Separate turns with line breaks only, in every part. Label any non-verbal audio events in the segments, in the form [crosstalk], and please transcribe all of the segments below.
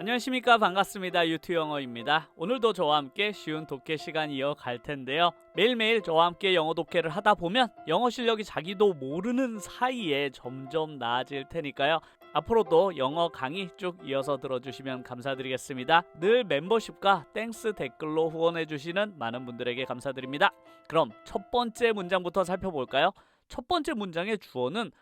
안녕하십니까. 반갑습니다. 유튜 영어입니다. 오늘도 저와 함께 쉬운 독해 시간 이어갈 텐데요. 매일매일 저와 함께 영어 독해를 하다 보면 영어 실력이 자기도 모르는 사이에 점점 나아질 테니까요. 앞으로도 영어 강의 쭉 이어서 들어주시면 감사드리겠습니다. 늘 멤버십과 땡스 댓글로 후원해주시는 많은 분들에게 감사드립니다. 그럼 첫 번째 문장부터 살펴볼까요? 첫 번째 문장의 주어는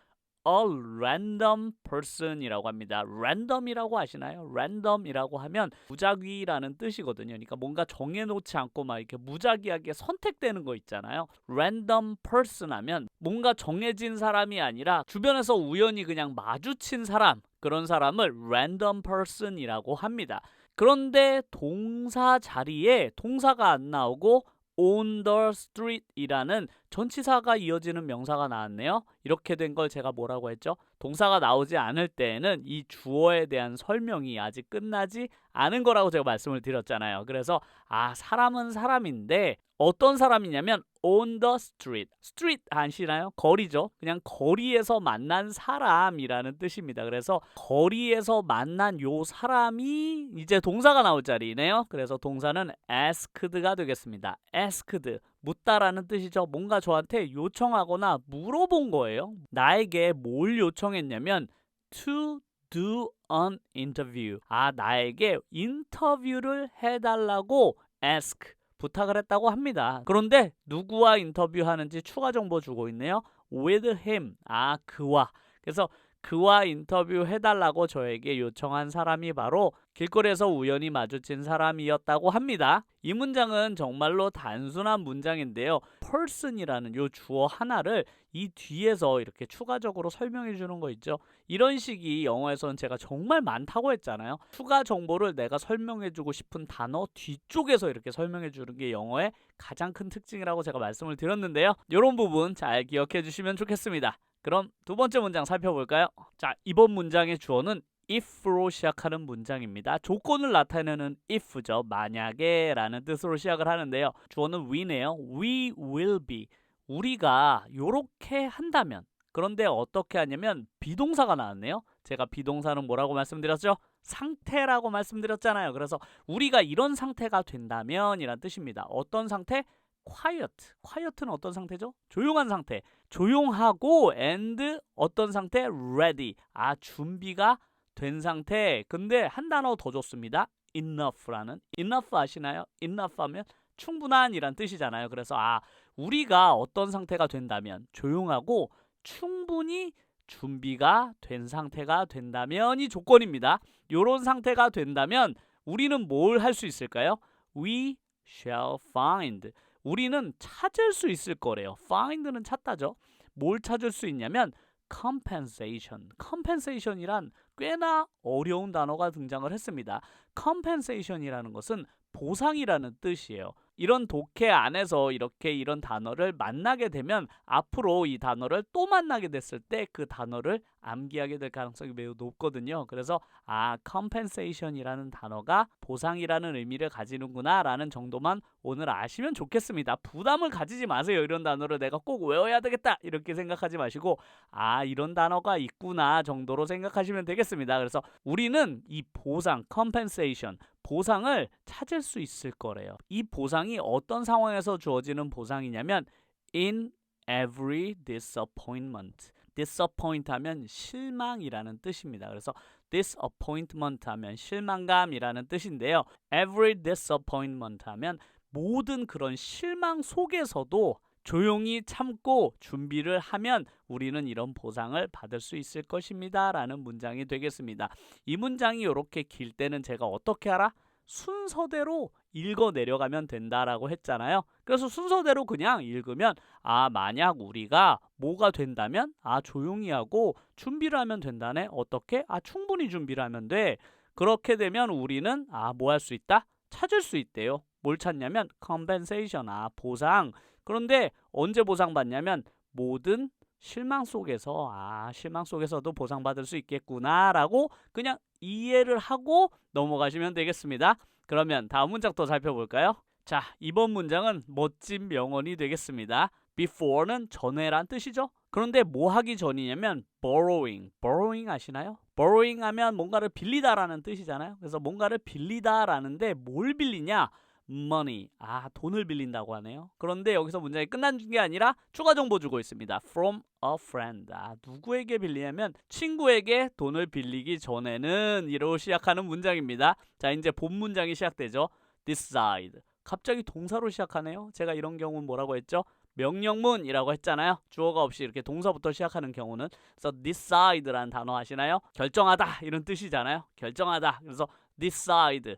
a random person이라고 합니다. random이라고 아시나요? random이라고 하면 무작위라는 뜻이거든요. 그러니까 뭔가 정해놓지 않고 막 이렇게 무작위하게 선택되는 거 있잖아요. random person 하면 뭔가 정해진 사람이 아니라 주변에서 우연히 그냥 마주친 사람 그런 사람을 random person이라고 합니다. 그런데 동사 자리에 동사가 안 나오고 on the street이라는 전치사가 이어지는 명사가 나왔네요. 이렇게 된 걸 제가 뭐라고 했죠? 동사가 나오지 않을 때에는 이 주어에 대한 설명이 아직 끝나지 않은 거라고 제가 말씀을 드렸잖아요. 그래서 아 사람은 사람인데 어떤 사람이냐면 on the street. street 아시나요? 거리죠. 그냥 거리에서 만난 사람이라는 뜻입니다. 그래서 거리에서 만난 요 사람이 이제 동사가 나올 자리네요. 그래서 동사는 asked가 되겠습니다. asked 묻다라는 뜻이죠. 뭔가 저한테 요청하거나 물어본 거예요. 나에게 뭘 요청했냐면 to do an interview. 아, 나에게 인터뷰를 해달라고 ask 부탁을 했다고 합니다. 그런데 누구와 인터뷰하는지 추가 정보 주고 있네요. with him. 아, 그와. 그래서 그와 인터뷰 해달라고 저에게 요청한 사람이 바로 길거리에서 우연히 마주친 사람이었다고 합니다. 이 문장은 정말로 단순한 문장인데요. person이라는 요 주어 하나를 이 뒤에서 이렇게 추가적으로 설명해 주는 거 있죠. 이런 식이 영어에서는 제가 정말 많다고 했잖아요. 추가 정보를 내가 설명해 주고 싶은 단어 뒤쪽에서 이렇게 설명해 주는 게 영어의 가장 큰 특징이라고 제가 말씀을 드렸는데요. 이런 부분 잘 기억해 주시면 좋겠습니다. 그럼 두 번째 문장 살펴볼까요? 자, 이번 문장의 주어는 if로 시작하는 문장입니다. 조건을 나타내는 if죠. 만약에 라는 뜻으로 시작을 하는데요. 주어는 we네요. we will be. 우리가 요렇게 한다면 그런데 어떻게 하냐면 비동사가 나왔네요. 제가 비동사는 뭐라고 말씀드렸죠? 상태라고 말씀드렸잖아요. 그래서 우리가 이런 상태가 된다면 이란 뜻입니다. 어떤 상태? Quiet. quiet는 어떤 상태죠? 조용한 상태. 조용하고 and 어떤 상태? ready. 아, 준비가 된 상태. 근데 한 단어 더 줬습니다. enough라는. enough 아시나요? enough 하면 충분한 이란 뜻이잖아요. 그래서 아, 우리가 어떤 상태가 된다면 조용하고 충분히 준비가 된 상태가 된다면이 조건입니다. 요런 상태가 된다면 우리는 뭘 할 수 있을까요? We shall find. 우리는 찾을 수 있을 거래요. find는 찾다죠. 뭘 찾을 수 있냐면 compensation. compensation이란 꽤나 어려운 단어가 등장을 했습니다. compensation이라는 것은 보상이라는 뜻이에요. 이런 독해 안에서 이렇게 이런 단어를 만나게 되면 앞으로 이 단어를 또 만나게 됐을 때 그 단어를 암기하게 될 가능성이 매우 높거든요. 그래서 아, compensation이라는 단어가 보상이라는 의미를 가지는구나라는 정도만 오늘 아시면 좋겠습니다. 부담을 가지지 마세요. 이런 단어를 내가 꼭 외워야 되겠다. 이렇게 생각하지 마시고 아, 이런 단어가 있구나 정도로 생각하시면 되겠습니다. 그래서 우리는 이 보상, compensation, 보상을 찾을 수 있을 거래요. 이 보상이 어떤 상황에서 주어지는 보상이냐면 in every disappointment. disappoint 하면 실망이라는 뜻입니다. 그래서 disappointment 하면 실망감이라는 뜻인데요. every disappointment 하면 모든 그런 실망 속에서도 조용히 참고 준비를 하면 우리는 이런 보상을 받을 수 있을 것입니다. 라는 문장이 되겠습니다. 이 문장이 이렇게 길 때는 제가 어떻게 하라? 순서대로 읽어 내려가면 된다라고 했잖아요. 그래서 순서대로 그냥 읽으면 아 만약 우리가 뭐가 된다면 아 조용히 하고 준비를 하면 된다네. 어떻게? 아 충분히 준비를 하면 돼. 그렇게 되면 우리는 아 뭐 할 수 있다? 찾을 수 있대요. 뭘 찾냐면 compensation 아 보상. 그런데 언제 보상받냐면 모든 실망 속에서 아 실망 속에서도 보상받을 수 있겠구나라고 그냥 이해를 하고 넘어가시면 되겠습니다. 그러면 다음 문장 또 살펴볼까요? 자 이번 문장은 멋진 명언이 되겠습니다. before는 전에란 뜻이죠. 그런데 뭐 하기 전이냐면 borrowing, borrowing 아시나요? borrowing 하면 뭔가를 빌리다라는 뜻이잖아요. 그래서 뭔가를 빌리다라는데 뭘 빌리냐? Money. 아, 돈을 빌린다고 하네요. 그런데 여기서 문장이 끝난 게 아니라 추가 정보 주고 있습니다. from a friend. 아, 누구에게 빌리냐면 친구에게 돈을 빌리기 전에는 이로 시작하는 문장입니다. 자, 이제 본 문장이 시작되죠. decide. 갑자기 동사로 시작하네요. 제가 이런 경우는 뭐라고 했죠? 명령문이라고 했잖아요. 주어가 없이 이렇게 동사부터 시작하는 경우는 그래서 decide라는 단어 아시나요? 결정하다 이런 뜻이잖아요. 결정하다. 그래서 decide.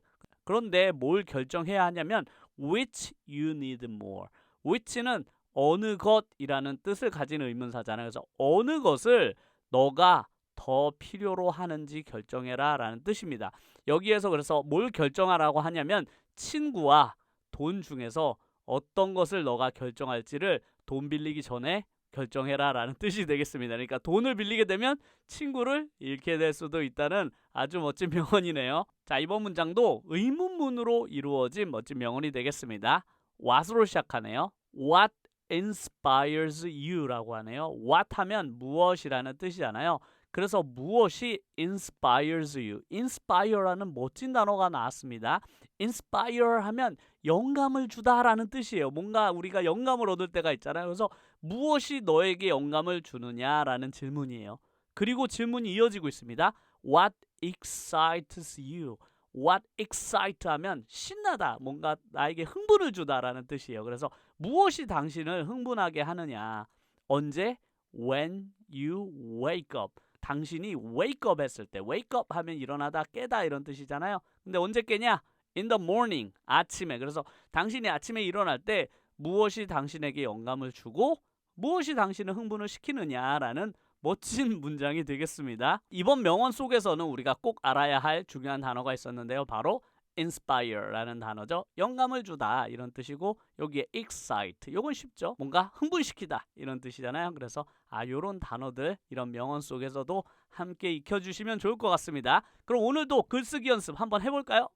그런데 뭘 결정해야 하냐면 which you need more. which는 어느 것이라는 뜻을 가진 의문사잖아요. 그래서 어느 것을 너가 더 필요로 하는지 결정해라 라는 뜻입니다. 여기에서 그래서 뭘 결정하라고 하냐면 친구와 돈 중에서 어떤 것을 너가 결정할지를 돈 빌리기 전에 결정해라라는 뜻이 되겠습니다. 그러니까 돈을 빌리게 되면 친구를 잃게 될 수도 있다는 아주 멋진 [laughs] 명언이네요. 자, 이번 문장도 의문문으로 이루어진 멋진 명언이 되겠습니다. what으로 시작하네요. what inspires you라고 하네요. what 하면 무엇이라는 뜻이잖아요. 그래서 무엇이 inspires you? inspire라는 멋진 단어가 나왔습니다. inspire 하면 영감을 주다라는 뜻이에요. 뭔가 우리가 영감을 얻을 때가 있잖아요. 그래서 무엇이 너에게 영감을 주느냐라는 질문이에요. 그리고 질문이 이어지고 있습니다. What excites you? What excite 하면 신나다, 뭔가 나에게 흥분을 주다라는 뜻이에요. 그래서 무엇이 당신을 흥분하게 하느냐? 언제? When you wake up. 당신이 wake up 했을 때, wake up 하면 일어나다, 깨다 이런 뜻이잖아요. 근데 언제 깨냐? In the morning, 아침에. 그래서 당신이 아침에 일어날 때 무엇이 당신에게 영감을 주고 무엇이 당신을 흥분을 시키느냐라는 멋진 [laughs] 문장이 되겠습니다. 이번 명언 속에서는 우리가 꼭 알아야 할 중요한 단어가 있었는데요. 바로 inspire라는 단어죠. 영감을 주다 이런 뜻이고 여기에 excite 요건 쉽죠. 뭔가 흥분시키다 이런 뜻이잖아요. 그래서 아 요런 단어들 이런 명언 속에서도 함께 익혀 주시면 좋을 것 같습니다. 그럼 오늘도 글쓰기 연습 한번 해 볼까요?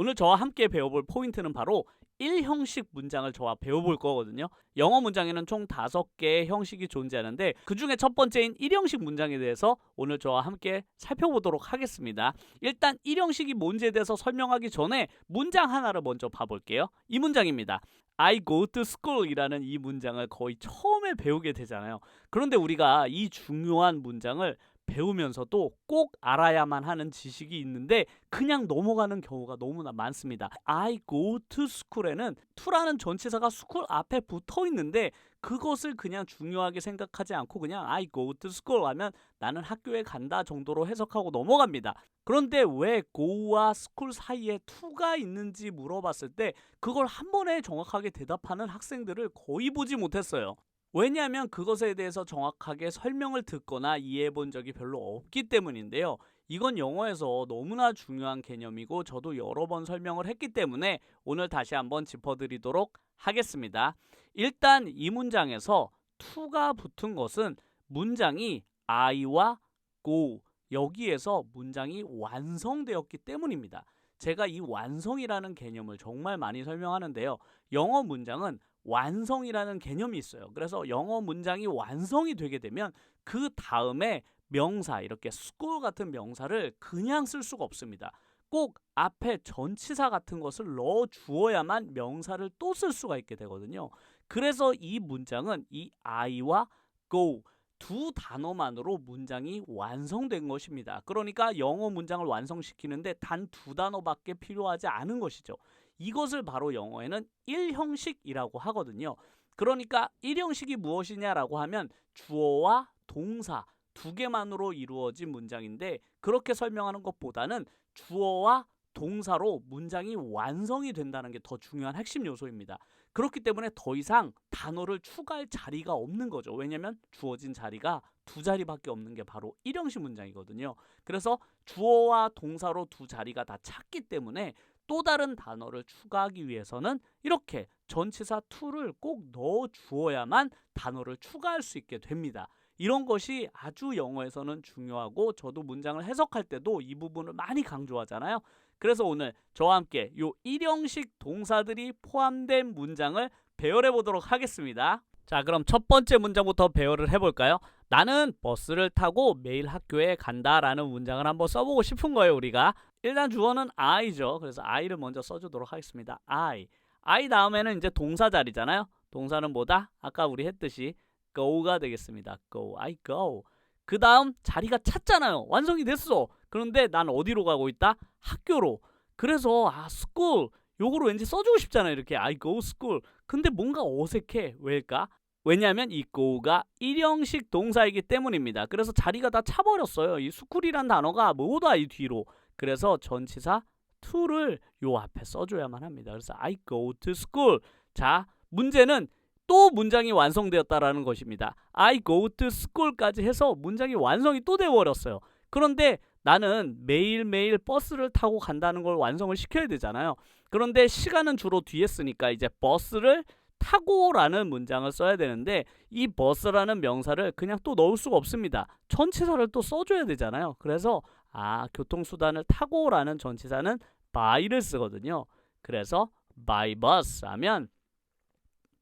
오늘 저와 함께 배워볼 포인트는 바로 1형식 문장을 저와 배워볼 거거든요. 영어 문장에는 총 5개의 형식이 존재하는데 그 중에 첫 번째인 1형식 문장에 대해서 오늘 저와 함께 살펴보도록 하겠습니다. 일단 1형식이 뭔지에 대해서 설명하기 전에 문장 하나를 먼저 봐볼게요. 이 문장입니다. I go to school 이라는 이 문장을 거의 처음에 배우게 되잖아요. 그런데 우리가 이 중요한 문장을 배우면서도 꼭 알아야만 하는 지식이 있는데 그냥 넘어가는 경우가 너무나 많습니다. I go to school에는 to라는 전치사가 school 앞에 붙어 있는데 그것을 그냥 중요하게 생각하지 않고 그냥 I go to school 하면 나는 학교에 간다 정도로 해석하고 넘어갑니다. 그런데 왜 go와 school 사이에 to가 있는지 물어봤을 때 그걸 한 번에 정확하게 대답하는 학생들을 거의 보지 못했어요. 왜냐하면 그것에 대해서 정확하게 설명을 듣거나 이해해 본 적이 별로 없기 때문인데요. 이건 영어에서 너무나 중요한 개념이고 저도 여러 번 설명을 했기 때문에 오늘 다시 한번 짚어드리도록 하겠습니다. 일단 이 문장에서 to가 붙은 것은 문장이 I와 go 여기에서 문장이 완성되었기 때문입니다. 제가 이 완성이라는 개념을 정말 많이 설명하는데요. 영어 문장은 완성이라는 개념이 있어요. 그래서 영어 문장이 완성이 되게 되면 그 다음에 명사 이렇게 school 같은 명사를 그냥 쓸 수가 없습니다. 꼭 앞에 전치사 같은 것을 넣어 주어야만 명사를 또 쓸 수가 있게 되거든요. 그래서 이 문장은 이 I와 go 두 단어만으로 문장이 완성된 것입니다. 그러니까 영어 문장을 완성시키는데 단 두 단어밖에 필요하지 않은 것이죠. 이것을 바로 영어에는 1형식이라고 하거든요. 그러니까 1형식이 무엇이냐라고 하면 주어와 동사 두 개만으로 이루어진 문장인데 그렇게 설명하는 것보다는 주어와 동사로 문장이 완성이 된다는 게 더 중요한 핵심 요소입니다. 그렇기 때문에 더 이상 단어를 추가할 자리가 없는 거죠. 왜냐하면 주어진 자리가 두 자리밖에 없는 게 바로 1형식 문장이거든요. 그래서 주어와 동사로 두 자리가 다 찼기 때문에 또 다른 단어를 추가하기 위해서는 이렇게 전치사 to를 꼭 넣어 주어야만 단어를 추가할 수 있게 됩니다. 이런 것이 아주 영어에서는 중요하고 저도 문장을 해석할 때도 이 부분을 많이 강조하잖아요. 그래서 오늘 저와 함께 요 1형식 동사들이 포함된 문장을 배열해 보도록 하겠습니다. 자, 그럼 첫 번째 문장부터 배열을 해볼까요? 나는 버스를 타고 매일 학교에 간다라는 문장을 한번 써보고 싶은 거예요, 우리가. 일단 주어는 I죠. 그래서 I를 먼저 써주도록 하겠습니다. I. I 다음에는 이제 동사 자리잖아요. 동사는 뭐다? 아까 우리 했듯이 go가 되겠습니다. go. I go. 그 다음 자리가 찼잖아요. 완성이 됐어. 그런데 난 어디로 가고 있다? 학교로. 그래서 아 school 요거로 왠지 써주고 싶잖아요. 이렇게 I go school. 근데 뭔가 어색해. 왜일까? 왜냐하면 이 go가 일형식 동사이기 때문입니다. 그래서 자리가 다 차버렸어요. 이 school이란 단어가 뭐다 이 뒤로. 그래서 전치사 to를 요 앞에 써줘야만 합니다. 그래서 I go to school. 자 문제는 또 문장이 완성되었다라는 것입니다. I go to school까지 해서 문장이 완성이 또 돼버렸어요. 그런데 나는 매일매일 버스를 타고 간다는 걸 완성을 시켜야 되잖아요. 그런데 시간은 주로 뒤에 쓰니까 이제 버스를 타고라는 문장을 써야 되는데 이 버스라는 명사를 그냥 또 넣을 수가 없습니다. 전치사를 또 써줘야 되잖아요. 그래서 아 교통수단을 타고라는 전치사는 by를 쓰거든요. 그래서 by bus 하면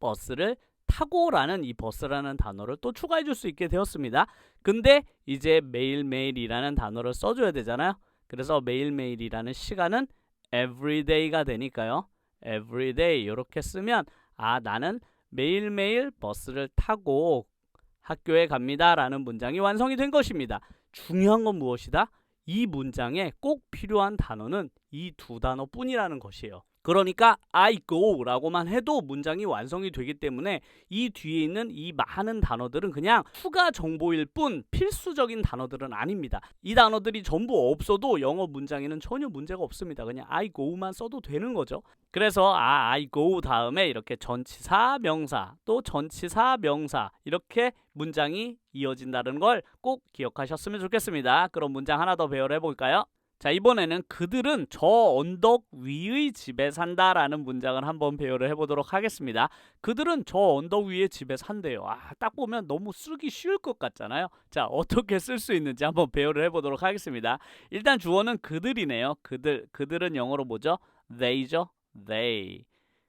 버스를 타고라는 이 버스라는 단어를 또 추가해 줄 수 있게 되었습니다. 근데 이제 매일매일이라는 단어를 써줘야 되잖아요. 그래서 매일매일이라는 시간은 everyday가 되니까요. everyday 이렇게 쓰면 아 나는 매일매일 버스를 타고 학교에 갑니다 라는 문장이 완성이 된 것입니다. 중요한 건 무엇이다? 이 문장에 꼭 필요한 단어는 이 두 단어뿐이라는 것이에요. 그러니까 I go라고만 해도 문장이 완성이 되기 때문에 이 뒤에 있는 이 많은 단어들은 그냥 추가 정보일 뿐 필수적인 단어들은 아닙니다. 이 단어들이 전부 없어도 영어 문장에는 전혀 문제가 없습니다. 그냥 I go만 써도 되는 거죠. 그래서 아 I go 다음에 이렇게 전치사 명사 또 전치사 명사 이렇게 문장이 이어진다는 걸 꼭 기억하셨으면 좋겠습니다. 그럼 문장 하나 더 배열해 볼까요? 자 이번에는 그들은 저 언덕 위의 집에 산다라는 문장을 한번 배열을 해보도록 하겠습니다. 그들은 저 언덕 위의 집에 산대요. 아 딱 보면 너무 쓰기 쉬울 것 같잖아요. 자 어떻게 쓸 수 있는지 한번 배열을 해보도록 하겠습니다. 일단 주어는 그들이네요. 그들 그들은 영어로 뭐죠? they죠. they.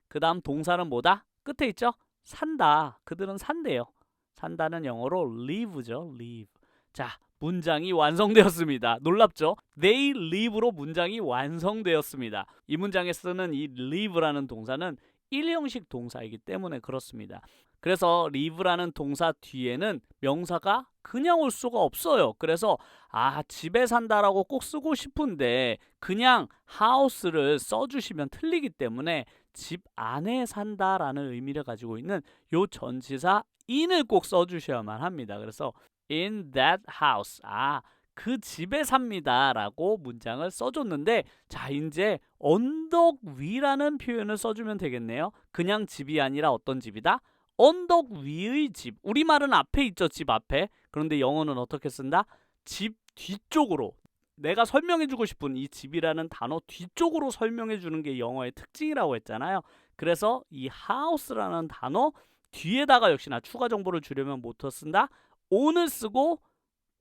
그 다음 동사는 뭐다? 끝에 있죠? 산다. 그들은 산대요. 산다는 영어로 live죠. live. 자 문장이 완성되었습니다. 놀랍죠? They live로 문장이 완성되었습니다. 이 문장에 쓰는 이 live라는 동사는 일형식 동사이기 때문에 그렇습니다. 그래서 live라는 동사 뒤에는 명사가 그냥 올 수가 없어요. 그래서 아 집에 산다라고 꼭 쓰고 싶은데 그냥 house를 써주시면 틀리기 때문에 집 안에 산다라는 의미를 가지고 있는 요 전치사 in을 꼭 써주셔야만 합니다. 그래서 in that house. 아, 그 집에 삽니다 라고 문장을 써줬는데 자 이제 언덕 위라는 표현을 써주면 되겠네요. 그냥 집이 아니라 어떤 집이다? 언덕 위의 집. 우리말은 앞에 있죠, 집 앞에. 그런데 영어는 어떻게 쓴다? 집 뒤쪽으로. 내가 설명해주고 싶은 이 집이라는 단어 뒤쪽으로 설명해주는 게 영어의 특징이라고 했잖아요. 그래서 이 house라는 단어 뒤에다가 역시나 추가 정보를 주려면 뭐더 쓴다? On을 쓰고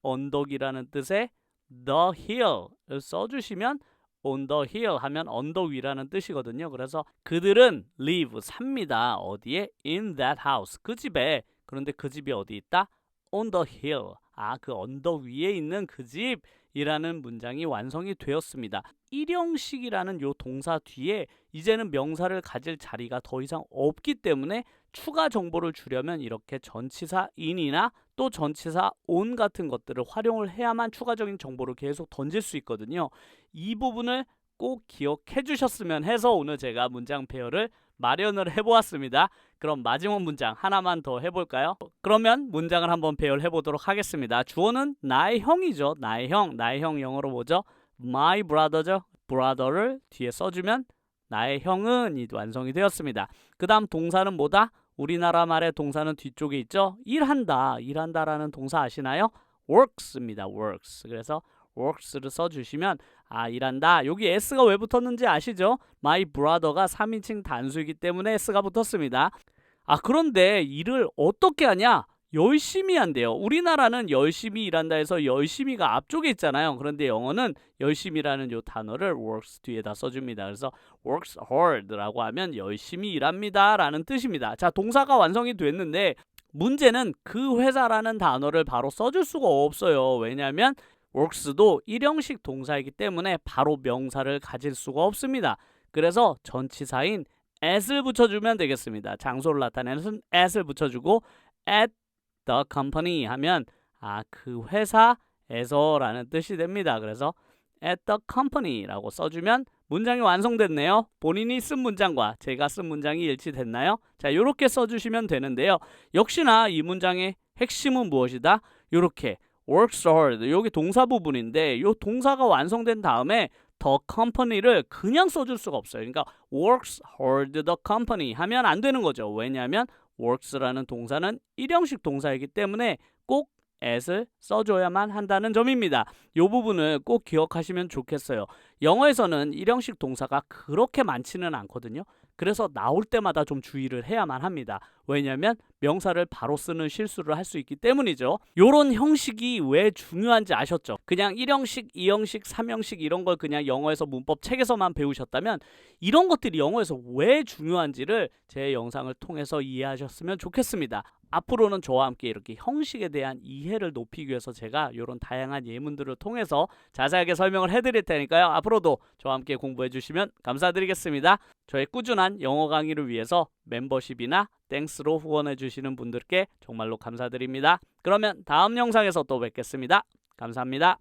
언덕이라는 뜻의 the hill을 써주시면 on the hill 하면 언덕 위라는 뜻이거든요. 그래서 그들은 live 삽니다. 어디에? in that house 그 집에 그런데 그 집이 어디 있다? on the hill 아그 언덕 위에 있는 그 집이라는 문장이 완성이 되었습니다. 일형식이라는 요 동사 뒤에 이제는 명사를 가질 자리가 더 이상 없기 때문에 추가 정보를 주려면 이렇게 전치사 in이나 또 전치사 on 같은 것들을 활용을 해야만 추가적인 정보를 계속 던질 수 있거든요. 이 부분을 꼭 기억해 주셨으면 해서 오늘 제가 문장 배열을 마련을 해보았습니다. 그럼 마지막 문장 하나만 더 해볼까요? 그러면 문장을 한번 배열해 보도록 하겠습니다. 주어는 나의 형이죠. 나의 형. 나의 형 영어로 뭐죠? My brother죠. brother를 뒤에 써주면 나의 형은 이 완성이 되었습니다. 그 다음 동사는 뭐다? 우리나라 말의 동사는 뒤쪽에 있죠. 일한다. 일한다라는 동사 아시나요? works입니다. works. 그래서 works를 써주시면 아 일한다. 여기 s가 왜 붙었는지 아시죠? My brother가 3인칭 단수이기 때문에 s가 붙었습니다. 아 그런데 일을 어떻게 하냐? 열심히 한대요. 우리나라는 열심히 일한다 해서 열심히가 앞쪽에 있잖아요. 그런데 영어는 열심히라는 요 단어를 works 뒤에다 써줍니다. 그래서 works hard라고 하면 열심히 일합니다 라는 뜻입니다. 자, 동사가 완성이 됐는데 문제는 그 회사라는 단어를 바로 써줄 수가 없어요. 왜냐하면 works도 일형식 동사이기 때문에 바로 명사를 가질 수가 없습니다. 그래서 전치사인 at을 붙여주면 되겠습니다. 장소를 나타내는 at을 붙여주고 at the company 하면 아 그 회사에서라는 뜻이 됩니다. 그래서 at the company라고 써주면 문장이 완성됐네요. 본인이 쓴 문장과 제가 쓴 문장이 일치됐나요? 자, 이렇게 써주시면 되는데요. 역시나 이 문장의 핵심은 무엇이다? 이렇게 works hard 여기 동사 부분인데 이 동사가 완성된 다음에 the company를 그냥 써줄 수가 없어요. 그러니까 works hard the company 하면 안 되는 거죠. 왜냐하면 works라는 동사는 일형식 동사이기 때문에 꼭 at을 써줘야만 한다는 점입니다. 이 부분을 꼭 기억하시면 좋겠어요. 영어에서는 일형식 동사가 그렇게 많지는 않거든요. 그래서 나올 때마다 좀 주의를 해야만 합니다. 왜냐하면 명사를 바로 쓰는 실수를 할 수 있기 때문이죠. 요런 형식이 왜 중요한지 아셨죠? 그냥 1형식, 2형식, 3형식 이런 걸 그냥 영어에서 문법 책에서만 배우셨다면 이런 것들이 영어에서 왜 중요한지를 제 영상을 통해서 이해하셨으면 좋겠습니다. 앞으로는 저와 함께 이렇게 형식에 대한 이해를 높이기 위해서 제가 이런 다양한 예문들을 통해서 자세하게 설명을 해드릴 테니까요. 앞으로도 저와 함께 공부해 주시면 감사드리겠습니다. 저의 꾸준한 영어 강의를 위해서 멤버십이나 땡스로 후원해 주시는 분들께 정말로 감사드립니다. 그러면 다음 영상에서 또 뵙겠습니다. 감사합니다.